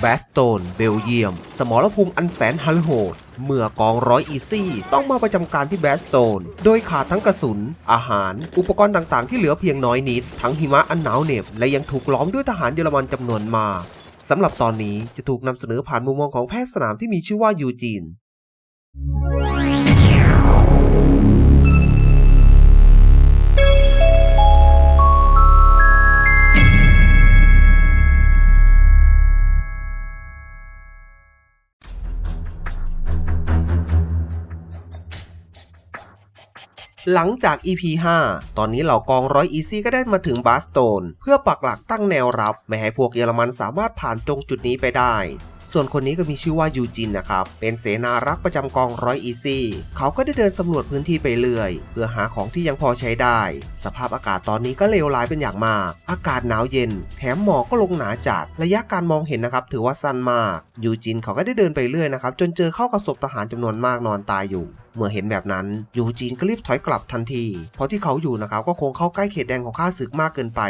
แบสโตน เบลเยียม สมรภูมิอันแสนฮัลโหด เมื่อกองร้อยอีซี่ต้องมาประจำการที่แบสโตน โดยขาดทั้งกระสุน อาหาร อุปกรณ์ต่างๆ ที่เหลือเพียงน้อยนิด ทั้งหิมะอันหนาวเหน็บ และยังถูกล้อมด้วยทหารเยอรมันจำนวนมากสำหรับตอนนี้จะถูกนำเสนอผ่านมุมมองของแพทย์สนามที่มีชื่อว่ายูจีน หลังจาก EP 5 ตอนนี้เหล่ากองร้อยอีซี่ก็ได้มาถึงบาสโตน เพื่อปักหลักตั้งแนวรับ ไม่ให้พวกเยอรมันสามารถผ่านตรงจุดนี้ไปได้ส่วนคนนี้ก็มีชื่อว่ายูจินนะครับ เป็นเสนารักประจำกองร้อยอีซี่ เขาก็ได้เดินสำรวจพื้นที่ไปเรื่อย เพื่อหาของที่ยังพอใช้ได้ สภาพอากาศตอนนี้ก็เลวร้ายเป็นอย่างมาก อากาศหนาวเย็น แถมหมอกก็ลงหนาจัด ระยะการมองเห็นนะครับ ถือว่าสั้นมาก ยูจินเขาก็ได้เดินไปเรื่อยนะครับ จนเจอเข้ากับศพทหารจำนวนมากนอนตายอยู่ เมื่อเห็นแบบนั้นยูจีนก็รีบถอยกลับทันที เพราะที่เขาอยู่นะครับก็คงเข้าใกล้เขตแดนของข้าศึกมากเกินไป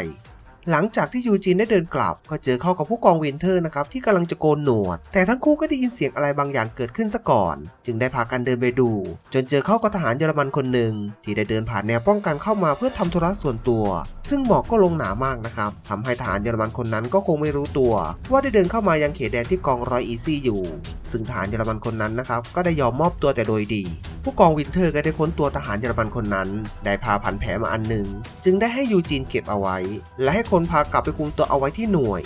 หลังจากที่ยูจีนได้เดินกลับ ก็เจอเข้ากับผู้กองเวนเทอร์นะครับที่กำลังจะโกนหนวด แต่ทั้งคู่ก็ได้ยินเสียงอะไรบางอย่างเกิดขึ้นซะก่อน จึงได้พากันเดินไปดู จนเจอเข้ากับทหารเยอรมันคนหนึ่งที่ได้เดินผ่านแนวป้องกันเข้ามาเพื่อทำธุระส่วนตัว ซึ่งหมอกก็ลงหนามากนะครับทำให้ทหารเยอรมันคนนั้นก็คงไม่รู้ตัว ว่าได้เดินเข้ามายังเขตแดนที่กองร้อยอีซี่อยู่ ซึ่งทหารเยอรมันคนนั้นนะครับก็ได้ยอมมอบตัวแต่โดยดี ผู้กองวินเทอร์ก็ได้ค้นตัวทหารเยอรมันคนนั้น ได้พาผันแผลมาอันหนึ่ง จึงได้ให้ยูจีนเก็บเอาไว้ และให้คนพากลับไปคุมตัวเอาไว้ที่หน่วย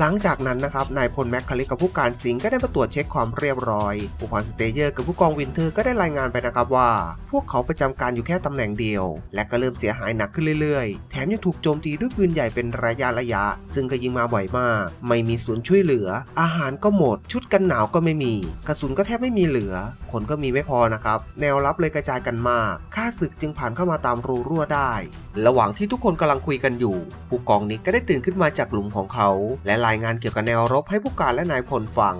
หลังจากนั้นนะครับนายพลแมคคาริกกับผู้การสิงห์ก็ได้มาตรวจเช็คความเรียบร้อยผู้พันสเตเยอร์กับผู้กองวินเทอร์ก็ได้รายงานไปนะครับว่า พวกเขาประจำการอยู่แค่ตำแหน่งเดียว และก็เริ่มเสียหายหนักขึ้นเรื่อยๆ แถมยังถูกโจมตีด้วยปืนใหญ่เป็นระยะระยะ ซึ่งก็ยิงมาบ่อยมาก ไม่มีศูนย์ช่วยเหลือ อาหารก็หมด ชุดกันหนาวก็ไม่มี กระสุนก็แทบไม่มีเหลือ คนก็มีไม่พอนะครับแนวรับเลยกระจายกันมากข้าศึกจึงผ่านเข้ามาตามรูรั่วได้ ระหว่างที่ทุกคนกำลังคุยกันอยู่ ผู้กองนิกก็ได้ตื่นขึ้นมาจากหลุมของเขา และรายงานเกี่ยวกับแนวรบให้ผู้การและนายพลฟัง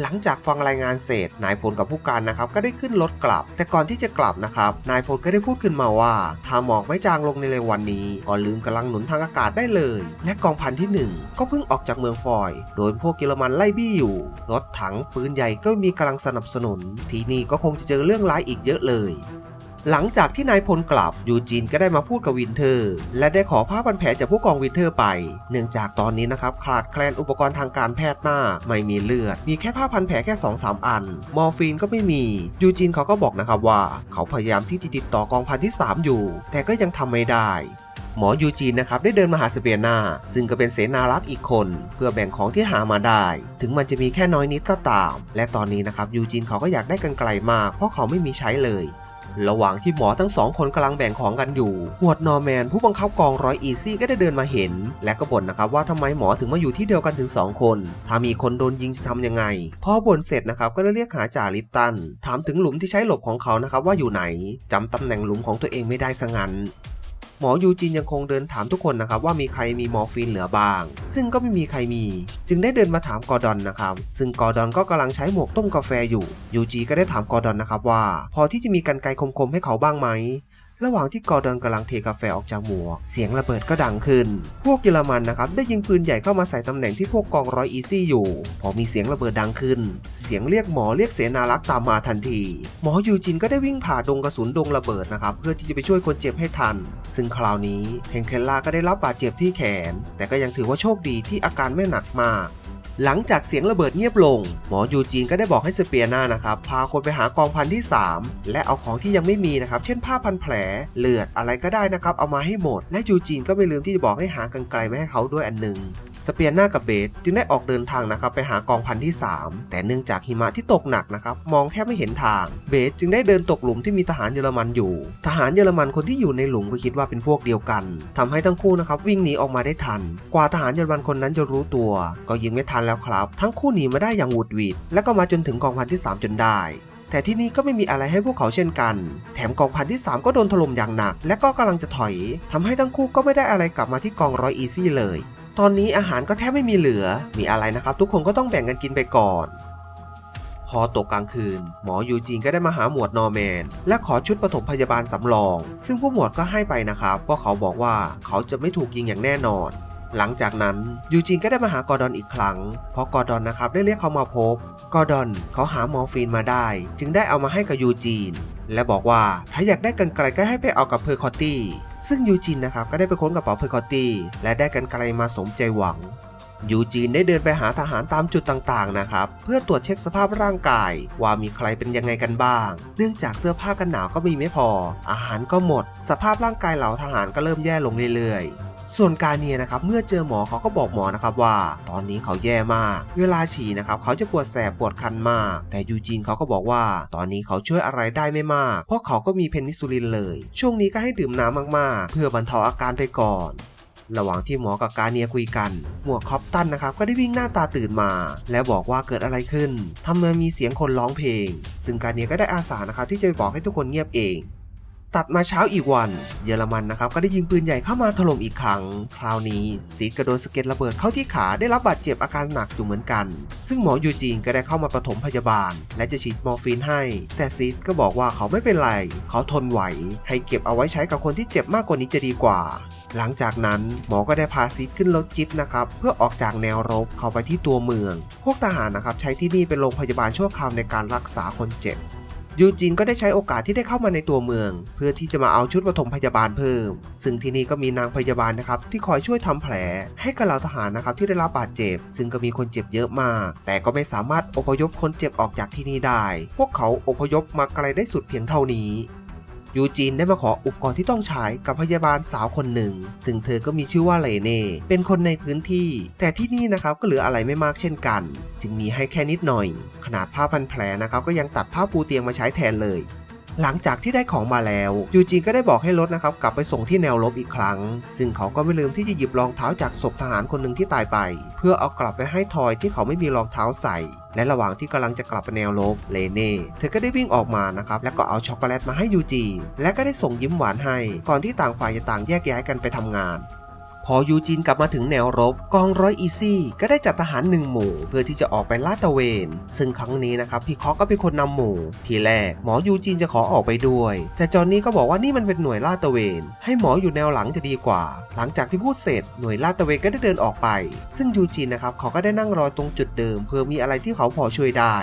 หลังจากฟังรายงานเสร็จ นายพลกับผู้การนะครับก็ได้ขึ้นรถกลับ แต่ก่อนที่จะกลับนะครับ นายพลก็ได้พูดขึ้นมาว่า ถ้าหมอกไม่จางลงในเร็ววันนี้ ก็ลืมกำลังหนุนทางอากาศได้เลย และกองพันที่ 1 ก็เพิ่งออกจากเมืองฟอย โดนพวกเยอรมันไล่บี้อยู่ รถถังปืนใหญ่ก็มีกำลังสนับสนุน ที่นี่ก็คงจะเจอเรื่องร้ายอีกเยอะเลย หลังจากที่นายพลกลับยูจีนก็ได้มาพูดกับวินเทอร์ และได้ขอผ้าพันแผลจากผู้กองวินเทอร์ไป เนื่องจากตอนนี้นะครับขาดแคลนอุปกรณ์ทางการแพทย์มากไม่มีเลือด มีแค่ผ้าพันแผลแค่2อสอัน มอร์ฟีนก็ไม่มียูจีนเขาก็บอกนะครับว่า เขาพยายามที่จะติดต่อกองพันที่ 3 อยู่ แต่ก็ยังทำไม่ได้หมอยูจีนนะครับได้เดินมาหาสเปียนา ซึ่งก็เป็นเสนารักษ์อีกคน เพื่อแบ่งของที่หามาได้ ถึงมันจะมีแค่น้อยนิดก็ตาม และตอนนี้นะครับยูจีนเขาก็อยากได้กันไกลมาก เพราะเขาไม่มีใช้เลย ระหว่างที่หมอทั้งสองคนกำลังแบ่งของกันอยู่หวดนอร์แมนผู้บังคับกองร้อยอีซี่ก็ได้เดินมาเห็น และก็บ่นนะครับว่าทำไมหมอถึงมาอยู่ที่เดียวกันถึง 2 คน ถ้ามีคนโดนยิงจะทำยังไง พอบ่นเสร็จนะครับก็ได้เรียกหาจ่าลิปตัน ถามถึงหลุมที่ใช้หลบของเขานะครับว่าอยู่ไหนจำตำแหน่งหลุมของตัวเองไม่ได้ซะงั้น หมอยูจินยังคงเดินถามทุกคนนะครับว่ามีใครมีมอร์ฟีนเหลือบ้าง ซึ่งก็ไม่มีใครมี จึงได้เดินมาถามกอร์ดอนนะครับซึ่งกอร์ดอนก็กำลังใช้หมวกต้มกาแฟอยู่ยูจีก็ได้ถามกอร์ดอนนะครับว่า พอที่จะมีกันไกลคมๆให้เขาบ้างไหม ระหว่างที่กอร์ดอนกำลังเทกาแฟออกจากหมวก เสียงระเบิดก็ดังขึ้น พวกเยอรมันนะครับได้ยิงปืนใหญ่เข้ามาใส่ตำแหน่งที่พวกกองร้อยอีซี่อยู่ พอมีเสียงระเบิดดังขึ้น เสียงเรียกหมอเรียกเสนารักษ์ตามมาทันที หมอยูจินก็ได้วิ่งผ่าดงกระสุนดงระเบิดนะครับเพื่อที่จะไปช่วยคนเจ็บให้ทัน ซึ่งคราวนี้เฮนเคลล่าก็ได้รับบาดเจ็บที่แขน แต่ก็ยังถือว่าโชคดีที่อาการไม่หนักมาก หลังจากเสียงระเบิดเงียบลง หมอยูจีนก็ได้บอกให้สเปียนานะครับ พาคนไปหากองพันที่ 3 และเอาของที่ยังไม่มีนะครับ เช่นผ้าพันแผล เลือดอะไรก็ได้นะครับ เอามาให้หมด และยูจีนก็ไม่ลืมที่จะบอกให้หากันไกลมาให้เขาด้วยอันหนึ่ง สเปียร์หน้ากับเบสจึงได้ออกเดินทางนะครับไปหากองพันที่ 3 แต่เนื่องจากหิมะที่ตกหนักนะครับมองแทบไม่เห็นทาง เบสจึงได้เดินตกหลุมที่มีทหารเยอรมันอยู่ ทหารเยอรมันคนที่อยู่ในหลุมก็คิดว่าเป็นพวกเดียวกันทำให้ทั้งคู่นะครับวิ่งหนีออกมาได้ทัน กว่าทหารเยอรมันคนนั้นจะรู้ตัว ก็ยิงไม่ทันแล้วครับ ทั้งคู่หนีมาได้อย่างหวุดหวิดและก็มาจนถึงกองพันที่ 3 จนได้แต่ที่นี่ก็ไม่มีอะไรให้พวกเขาเช่นกัน แถมกองพันที่ 3 ก็โดนถล่มอย่างหนัก และก็กำลังจะถอยทำให้ทั้งคู่ก็ไม่ได้อะไรกลับมาที่กองร้อยอีซี่เลย ตอนนี้อาหารก็แทบไม่มีเหลือ มีอะไรนะครับ ทุกคนก็ต้องแบ่งกันกินไปก่อน พอตกกลางคืน หมอยูจีนก็ได้มาหาหมวดนอร์แมน และขอชุดปฐมพยาบาลสำรอง ซึ่งผู้หมวดก็ให้ไปนะครับเพราะเขาบอกว่าเขาจะไม่ถูกยิงอย่างแน่นอน หลังจากนั้นยูจินก็ได้มาหากอร์ดอนอีกครั้ง เพราะกอร์ดอนนะครับได้เรียกเขามาพบ กอร์ดอนเขาหามอร์ฟีนมาได้ จึงได้เอามาให้กับยูจีนและบอกว่าถ้าอยากได้กันไกลก็ให้ไปเอากับเพอร์คอตตี้ซึ่งยูจินนะครับก็ได้ไปค้นกระเป๋าเพอร์คอตตี้และได้กันไกลมาสมใจหวังยูจีนได้เดินไปหาทหารตามจุดต่างๆ นะครับ เพื่อตรวจเช็คสภาพร่างกาย ว่ามีใครเป็นยังไงกันบ้าง เนื่องจากเสื้อผ้ากันหนาวก็มีไม่พอ อาหารก็หมด สภาพร่างกายเหล่าทหารก็เริ่มแย่ลงเรื่อยๆ ส่วนการเนียนะครับเมื่อเจอหมอเขาก็บอกหมอนะครับว่า ตอนนี้เขาแย่มาก เวลาฉี่นะครับเขาจะปวดแสบปวดคันมาก แต่ยูจีนเขาก็บอกว่า ตอนนี้เขาช่วยอะไรได้ไม่มาก เพราะเขาก็มีเพนิซิลลินเลย ช่วงนี้ก็ให้ดื่มน้ำมากๆ เพื่อบรรเทาอาการไปก่อนระหว่างที่หมอกับกาเนียคุยกัน หมวกคอปตันนะครับก็ได้วิ่งหน้าตาตื่นมา แล้วบอกว่าเกิดอะไรขึ้นทำไมมีเสียงคนร้องเพลง ซึ่งกาเนียก็ได้อาสานะครับที่จะไปบอกให้ทุกคนเงียบเอง ตัดมาเช้าอีกวัน เยอรมันนะครับก็ได้ยิงปืนใหญ่เข้ามาถล่มอีกครั้ง คราวนี้ซีดกระโดนสะเก็ดระเบิดเข้าที่ขาได้รับบาดเจ็บอาการหนักอยู่เหมือนกัน ซึ่งหมอยูจีนก็ได้เข้ามาปฐมพยาบาล และจะฉีดมอร์ฟีนให้ แต่ซีดก็บอกว่าเขาไม่เป็นไร เขาทนไหว ให้เก็บเอาไว้ใช้กับคนที่เจ็บมากกว่านี้จะดีกว่า หลังจากนั้นหมอก็ได้พาซีดขึ้นรถจิ๊บนะครับเพื่อออกจากแนวรบเข้าไปที่ตัวเมือง พวกทหารนะครับใช้ที่นี่เป็นโรงพยาบาลชั่วคราวในการรักษาคนเจ็บ ยูจินก็ได้ใช้โอกาสที่ได้เข้ามาในตัวเมือง เพื่อที่จะมาเอาชุดปฐมพยาบาลเพิ่ม ซึ่งที่นี่ก็มีนางพยาบาลนะครับที่คอยช่วยทำแผล ให้กับเหล่าทหารนะครับที่ได้รับบาดเจ็บ ซึ่งก็มีคนเจ็บเยอะมาก แต่ก็ไม่สามารถอพยพคนเจ็บออกจากที่นี่ได้ พวกเขาอพยพมาไกลได้สุดเพียงเท่านี้ ยูจีนได้มาขออุปกรณ์ที่ต้องใช้กับพยาบาลสาวคนหนึ่ง ซึ่งเธอก็มีชื่อว่าเลเน่ เป็นคนในพื้นที่ แต่ที่นี่นะครับก็เหลืออะไรไม่มากเช่นกัน จึงมีให้แค่นิดหน่อย ขนาดผ้าพันแผลนะครับก็ยังตัดผ้าปูเตียงมาใช้แทนเลย หลังจากที่ได้ของมาแล้วยูจีนก็ได้บอกให้รถนะครับกลับไปส่งที่แนวรบอีกครั้ง ซึ่งเขาก็ไม่ลืมที่จะหยิบรองเท้าจากศพทหารคนหนึ่งที่ตายไป เพื่อเอากลับไปให้ทอยที่เขาไม่มีรองเท้าใส่ และระหว่างที่กำลังจะกลับไปแนวรบเลเน่เธอก็ได้วิ่งออกมานะครับแล้วก็เอาช็อกโกแลตมาให้ยูจีและก็ได้ส่งยิ้มหวานให้ ก่อนที่ต่างฝ่ายจะต่างแยกย้ายกันไปทำงาน พอยูจีนกลับมาถึงแนวรบ กองร้อยอีซี่ ก็ได้จัดทหารหนึ่งหมู่ เพื่อที่จะออกไปลาดตระเวน ซึ่งครั้งนี้นะครับพี่คอกก็เป็นคนนำหมู่ ทีแรกหมอยูจีนจะขอออกไปด้วย แต่จอห์นนี่ก็บอกว่านี่มันเป็นหน่วยลาดตระเวน ให้หมออยู่แนวหลังจะดีกว่า หลังจากที่พูดเสร็จหน่วยลาดตระเวนก็ได้เดินออกไป ซึ่งยูจีนนะครับเขาก็ได้นั่งรอตรงจุดเดิม เพื่อมีอะไรที่เขาพอช่วยได้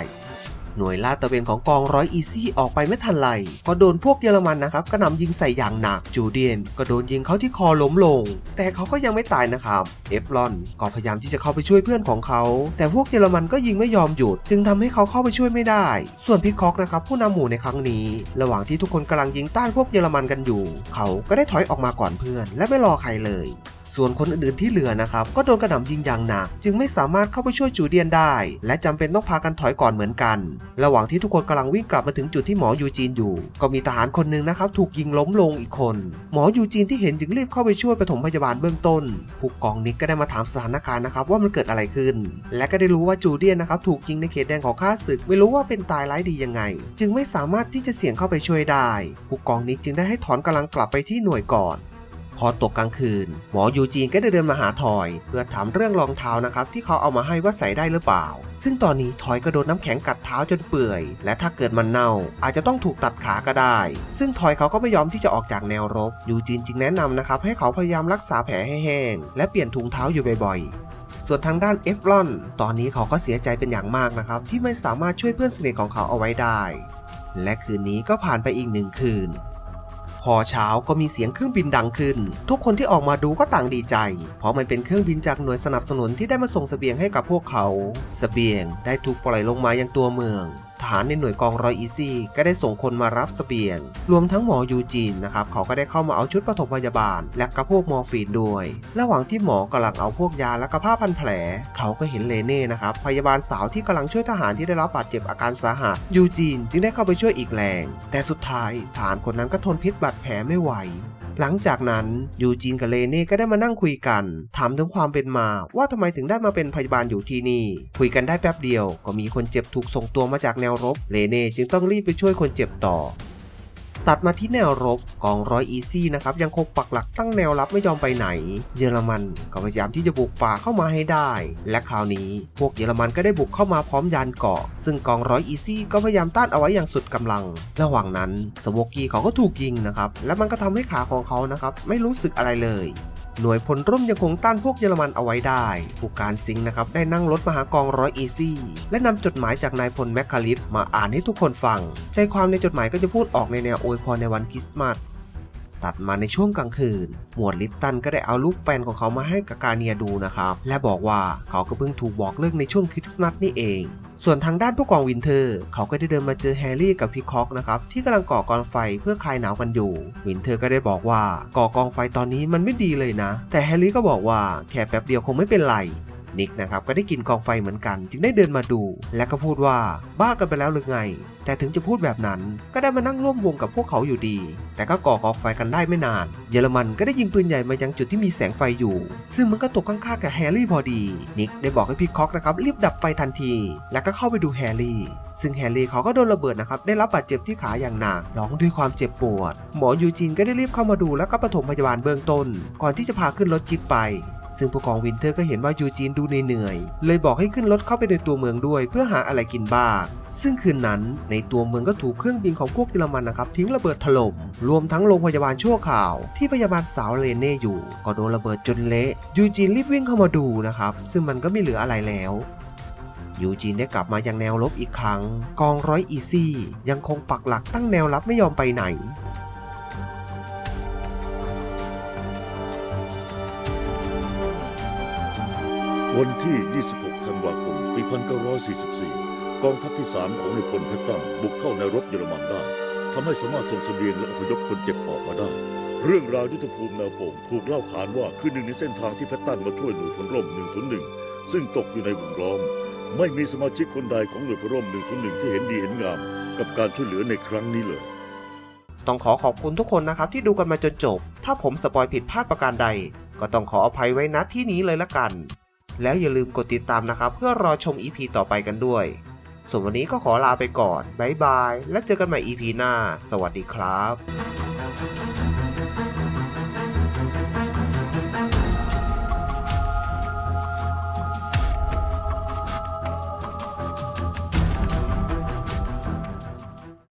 หน่วยลาดตระเวนของกองร้อยอีซี่ออกไปไม่ทันไรก็โดนพวกเยอรมันนะครับกระหน่ำยิงใส่อย่างหนักจูเดียน ก็โดนยิงเข้าที่คอล้มลง แต่เขาก็ยังไม่ตายนะครับเอฟลอนก็พยายามที่จะเข้าไปช่วยเพื่อนของเขา แต่พวกเยอรมันก็ยิงไม่ยอมหยุด จึงทำให้เขาเข้าไปช่วยไม่ได้ ส่วนพิคอกนะครับผู้นำหมู่ในครั้งนี้ ระหว่างที่ทุกคนกำลังยิงต้านพวกเยอรมันกันอยู่ เขาก็ได้ถอยออกมาก่อนเพื่อน และไม่รอใครเลย ส่วนคนอื่นๆที่เหลือนะครับก็โดนกระหน่ำยิงอย่างหนัก จึงไม่สามารถเข้าไปช่วยจูเดียนได้ และจำเป็นต้องพากันถอยก่อนเหมือนกัน ระหว่างที่ทุกคนกำลังวิ่งกลับมาถึงจุดที่หมอยูจีนอยู่ ก็มีทหารคนหนึ่งนะครับถูกยิงล้มลงอีกคน หมอยูจีนที่เห็นจึงรีบเข้าไปช่วยปฐมพยาบาลเบื้องต้นผู้กองนิกก็ได้มาถามสถานการณ์นะครับว่ามันเกิดอะไรขึ้น และก็ได้รู้ว่าจูเดียนนะครับถูกยิงในเขตแดนของข้าศึก ไม่รู้ว่าเป็นตายร้ายดียังไง จึงไม่สามารถที่จะเสี่ยงเข้าไปช่วยได้ผู้กองนิกจึงได้ให้ถอนกำลังกลับไปที่หน่วยก่อน พอตกกลางคืน หมอยูจีนก็ได้เดินมาหาทอย เพื่อถามเรื่องรองเท้านะครับที่เขาเอามาให้ว่าใส่ได้หรือเปล่า ซึ่งตอนนี้ทอยก็โดนน้ำแข็งกัดเท้าจนเปื่อย และถ้าเกิดมันเน่า อาจจะต้องถูกตัดขาก็ได้ ซึ่งทอยเขาก็ไม่ยอมที่จะออกจากแนวรบยูจีนจึงแนะนำนะครับให้เขาพยายามรักษาแผลให้แห้ง และเปลี่ยนถุงเท้าอยู่บ่อยๆส่วนทางด้านเอฟลอน ตอนนี้เขาก็เสียใจเป็นอย่างมากนะครับ ที่ไม่สามารถช่วยเพื่อนสนิทของเขาเอาไว้ได้ และคืนนี้ก็ผ่านไปอีกหนึ่งคืน พอเช้าก็มีเสียงเครื่องบินดังขึ้น ทุกคนที่ออกมาดูก็ต่างดีใจ เพราะมันเป็นเครื่องบินจากหน่วยสนับสนุนที่ได้มาส่งเสบียงให้กับพวกเขาเสบียงได้ถูกปล่อยลงมายังตัวเมือง ทหารในหน่วยกองรอยอีซี่ก็ได้ส่งคนมารับสเสบียง รวมทั้งหมอยูจีนนะครับเขาก็ได้เข้ามาเอาชุดปฐมพยาบาล และกระพวกมอร์ฟีนด้วย ระหว่างที่หมอกำลังเอาพวกยาและกระผ้าพันแผล เขาก็เห็นเลเน่นะครับพยาบาลสาวที่กำลังช่วยทหารที่ได้รับบาดเจ็บอาการสาหัสยูจีน จึงได้เข้าไปช่วยอีกแรง แต่สุดท้ายทหารคนนั้นก็ทนพิษบาดแผลไม่ไหว หลังจากนั้นยูจีนกับเลเน่ก็ได้มานั่งคุยกัน ถามถึงความเป็นมาว่าทำไมถึงได้มาเป็นพยาบาลอยู่ที่นี่ คุยกันได้แป๊บเดียว ก็มีคนเจ็บถูกส่งตัวมาจากแนวรบ เลเน่จึงต้องรีบไปช่วยคนเจ็บต่อ ตัดมาที่แนวรบกองร้อยอีซี่นะครับยังคงปักหลักตั้งแนวรับไม่ยอมไปไหน เยอรมันก็พยายามที่จะบุกฝ่าเข้ามาให้ได้ และคราวนี้พวกเยอรมันก็ได้บุกเข้ามาพร้อมยานเกาะ ซึ่งกองร้อยอีซี่ก็พยายามต้านเอาไว้อย่างสุดกำลัง ระหว่างนั้นสโมกี้เขาก็ถูกยิงนะครับและมันก็ทำให้ขาของเขานะครับไม่รู้สึกอะไรเลย หน่วยพลร่มยังคงต้านพวกเยอรมันเอาไว้ได้ ผู้การซิงห์นะครับได้นั่งรถมาหากองร้อยอีซี่ และนำจดหมายจากนายพลแมคคาลิฟมาอ่านให้ทุกคนฟัง ใจความในจดหมายก็จะพูดออกในแนวอวยพรในวันคริสต์มาส ตัดมาในช่วงกลางคืน หมวดลิปตันก็ได้เอารูปแฟนของเขามาให้กับกาเนียดูนะครับ และบอกว่าเขาก็เพิ่งถูกบอกเลิกในช่วงคริสต์มาสนี่เองส่วนทางด้านผู้กองวินเทอร์ เขาก็ได้เดินมาเจอแฮร์รี่กับพี่คอกนะครับ ที่กำลังก่อกองไฟเพื่อคลายหนาวกันอยู่ วินเทอร์ก็ได้บอกว่าก่อกองไฟตอนนี้มันไม่ดีเลยนะ แต่แฮร์รี่ก็บอกว่าแค่แป๊บเดียวคงไม่เป็นไร นิกนะครับก็ได้กินกองไฟเหมือนกัน จึงได้เดินมาดู และก็พูดว่าบ้ากันไปแล้วหรือไง แต่ถึงจะพูดแบบนั้นก็ได้มานั่งร่วมวงกับพวกเขาอยู่ดี แต่ก็ก่อกองไฟกันได้ไม่นาน เยอรมันก็ได้ยิงปืนใหญ่มายังจุดที่มีแสงไฟอยู่ ซึ่งมันก็ตกข้างๆกับแฮร์รี่พอดี นิกได้บอกให้พี่คอกนะครับรีบดับไฟทันที แล้วก็เข้าไปดูแฮร์รี่ ซึ่งแฮร์รี่เขาก็โดนระเบิดนะครับได้รับบาดเจ็บที่ขาอย่างหนักร้องด้วยความเจ็บปวด หมอยูจีนก็ได้รีบเข้ามาดูแล้วก็ปฐมพยาบาลเบื้องต้น ก่อนที่จะพาขึ้นรถจิ๊บไป ซึ่งผู้กองวินเทอร์ก็เห็นว่ายูจีนดูเหนื่อยๆเลยบอกให้ขึ้นรถเข้าไปในตัวเมืองด้วย เพื่อหาอะไรกินบ้าง ซึ่งคืนนั้นในตัวเมืองก็ถูกเครื่องบินของพวกเยอรมันนะครับทิ้งระเบิดถล่ม รวมทั้งโรงพยาบาลชั่วคราว ที่พยาบาลสาวเลเน่อยู่ ก็โดนระเบิดจนเละยูจีนรีบวิ่งเข้ามาดูนะครับซึ่งมันก็ไม่เหลืออะไรแล้วยูจีนได้กลับมายังแนวรบอีกครั้ง กองร้อยอีซี่ ยังคงปักหลักตั้งแนวรับไม่ยอมไปไหน วันที่ 26 ธันวาคม ปี 1944 กองทัพที่ 3 ของนายพลเพชรตั้งบุกเข้าในรบเยอรมันได้ทำให้สามารถส่งเสบียงและอพยพคนเจ็บออกมาได้ เรื่องราวยุทธภูมิแนวโป่งถูกเล่าขานว่าคือหนึ่งในเส้นทางที่เพชรตั้งมาช่วยหน่วยพลร่ม 101 ซึ่งตกอยู่ในวงล้อม ไม่มีสมาชิกคนใดของหน่วยพลร่ม 101 ที่เห็นดีเห็นงาม กับการช่วยเหลือในครั้งนี้เลยต้องขอขอบคุณทุกคนนะครับที่ดูกันมาจนจบ ถ้าผมสปอยผิดพลาดประการใด ก็ต้องขออภัยไว้ณที่นี้เลยละกัน แล้วอย่าลืมกดติดตามนะครับ เพื่อรอชม EP ต่อไปกันด้วย ส่วนวันนี้ก็ขอลาไปก่อน บ๊ายบาย และเจอกันใหม่ EP หน้า สวัสดีครับ